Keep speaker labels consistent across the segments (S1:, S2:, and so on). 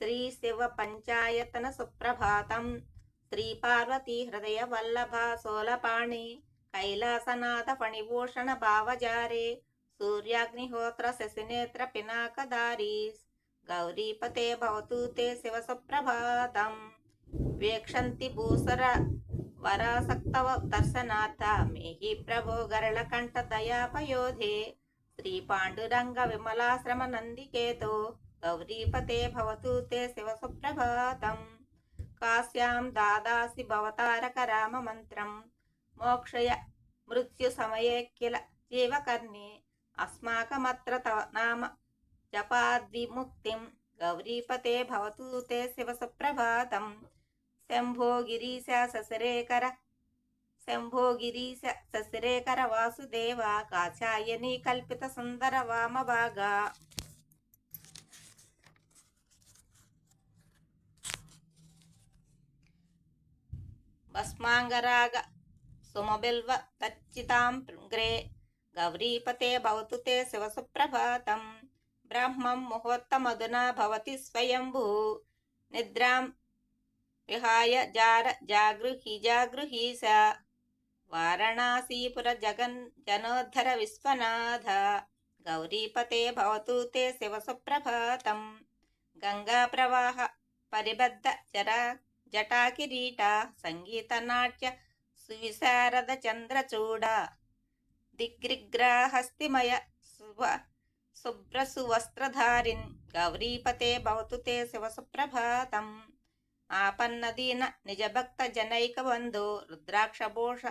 S1: శ్రీ శివ పంచాయతన సుప్రభాతం. శ్రీ పార్వతీ హృదయ వల్లభ సోలపాణి. కైలాసనాథ ఫణిభూషణ భావజారే. సూర్యాగ్నిహోత్ర శశినేత్ర పినాకదారీ. గౌరీపతే భవతు తే శివ సుప్రభాతం. వేక్షంతి భూసర వరాసక్తవ దర్శనాథ మేహి ప్రభో గరళకంఠ దయాపయోధే. శ్రీ పాండురంగ విమలాశ్రమ నందికేతో. గౌరీపతే భవతు తే శివ సుప్రభాతం కాశ్యాం దాదాసి భవతారక రామ మంత్రం మోక్షయ మృత్యు సమయే కిల జీవకర్ణి అస్మాకమత్ర తవ నామ జపాద్విముక్తిం గౌరీపతే భవతు తే శివ సుప్రభాతం శంభో గిరీశ ససరేకర శంభో గిరీశ ససరేకర వాసుదేవ కాచాయని కల్పిత సుందర వామభాగా భస్మాంగరాగ సుమబిల్వ తచ్చితాం గ్రే గౌరీపతే భవతు తే శివసుప్రభాతం బ్రహ్మం ముహూర్తమధునా భవతి స్వయంభూ నిద్రాం విహాయ జార జాగృహి జాగృహీశ వారణాసీపుర జగన్ జనోద్ధర విశ్వనాథ గౌరీపతే భవతు తే శివసుప్రభాతం గంగా ప్రవాహ పరిబద్ధ జరా జటాకిరీట సంగీత నాట్య సువిశారద చంద్రచూడ దిగ్రిగ్రాహస్తిమయ శుభ శుభ్ర సువస్త్రధారిన్ గౌరీపతే భవతు తే శివ సుప్రభాతం ఆపన్నదీన నిజభక్త జనైక బంధు రుద్రాక్షభూష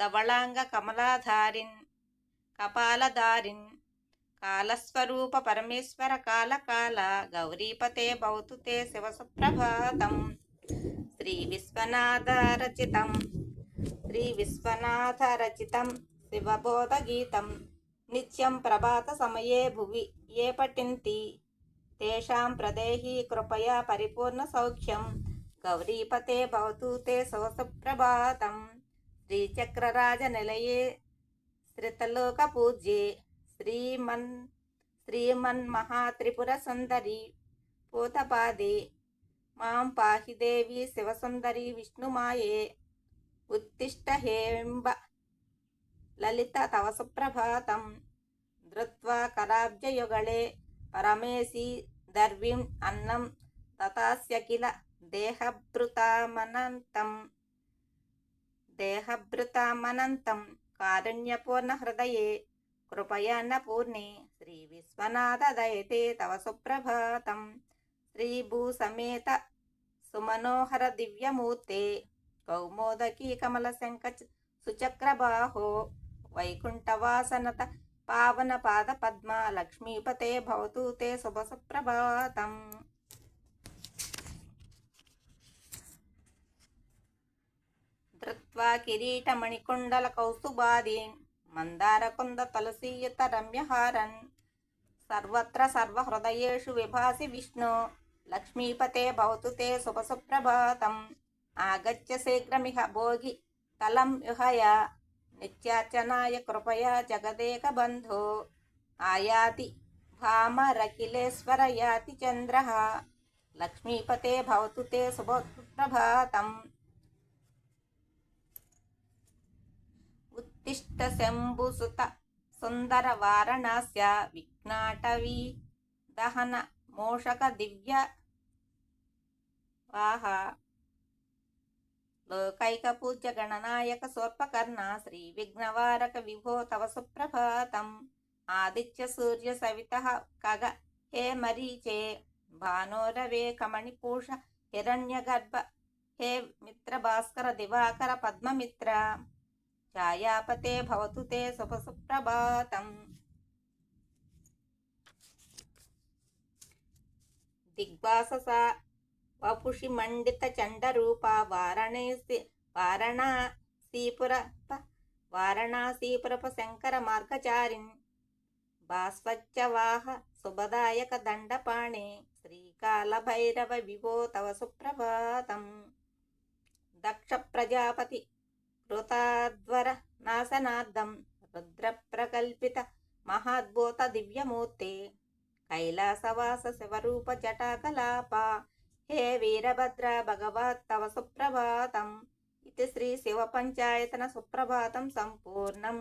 S1: ధవళాంగ కమలాధారిన్ కపాలధారిన్ కాలస్వరూప పరమేశ్వర కాలకాల గౌరీపతే భవతు తే శివ సుప్రభాతం. శ్రీ విశ్వనాథ రచితం శ్రీ విశ్వనాథ రచితం శివబోధగీతం నిత్యం ప్రభాత సమయే భువి ఏ పఠింతి తేషాం ప్రదేహి కృపయా పరిపూర్ణ సౌఖ్యం గౌరీపతే భవతు తే శివసుప్రభాతం శ్రీచక్రరాజ నిలయే శ్రితలోక పూజ్యే శ్రీమన్ శ్రీమన్ మహాత్రిపుర సుందరి పూతపాదే మాం పాహి దేవి శివసుందరి విష్ణుమాయే ఉత్తిష్ట హేంబ లలిత తవ సుప్రభాతం ధృత్వా కరాబ్జయుగళే పరమేశి దర్విం అన్నం తతాస్య కిల దేహభృతామనంతం దేహభృతామనంతం కారుణ్యపూర్ణ హృదయే కృపయాన్న పూర్ణే శ్రీ విశ్వనాథ దయతే తవ సుప్రభాతం శ్రీభూసమేత సుమనోహర దివ్యమూర్తే కౌమోదకీ కమల శంఖ సుచక్రబాహో వైకుంఠవాసనత పావన పాద పద్మ లక్ష్మీపతే భవతు తే శుభ సుప్రభాతం ధృత్వా కిరీటమణికుండల కౌస్తుభాదీన్ మందారకుంద తులసీయుత రమ్యహారన్. సర్వత్ర సర్వహృదయేషు విభాసి విష్ణు లక్ష్మీపతే భవతు తే శుభ సుప్రభాతం ఆగత్య శీఘ్రమిహ భోగి తలం యుహయ. నిత్యార్చనాయ కృపయా జగదేక బంధో. ఆయాతి భామరఖిలేశ్వర యాతి చంద్ర. లక్ష్మీపతే భవతు తే శుభప్రభాతం ఉత్తిష్ట శంభుసుత సుందర వారణాస్య విఘ్నాటవీ దహన మోషక దివ్య వాహ లోకైక పూజ్య గణనాయక సోర్పకర్ణ శ్రీ విఘ్నవారక విభో తవ సుప్రభాతం ఆదిత్య సూర్య సవిత కగ హే మరీచే భానోరవే కమణిపూష హిరణ్య గర్భ హే మిత్ర భాస్కర దివాకర పద్మమిత్ర ఛాయాపతే భవతు తే శుభ సుప్రభాతం దిగ్వాసస వపుషి మండిత చండరూప వారణాసి వారణాసీపుర వారణాసీపురప శంకర మార్గచారిన్ భాస్వచ్చవాహ శుభదాయక దండపాణే శ్రీకాళ భైరవ విభో తవ సుప్రభాతం దక్ష ప్రజాపతి కృతాద్వర నాశనార్థం రుద్ర ప్రకల్పిత మహాద్భుత దివ్యమూర్తే కైలాసవాస శివరూప జటాకలాప. హే వీరభద్ర భగవత్ తవ సుప్రభాతం. ఇది శ్రీ శివ పంచాయతన సుప్రభాతం సంపూర్ణం.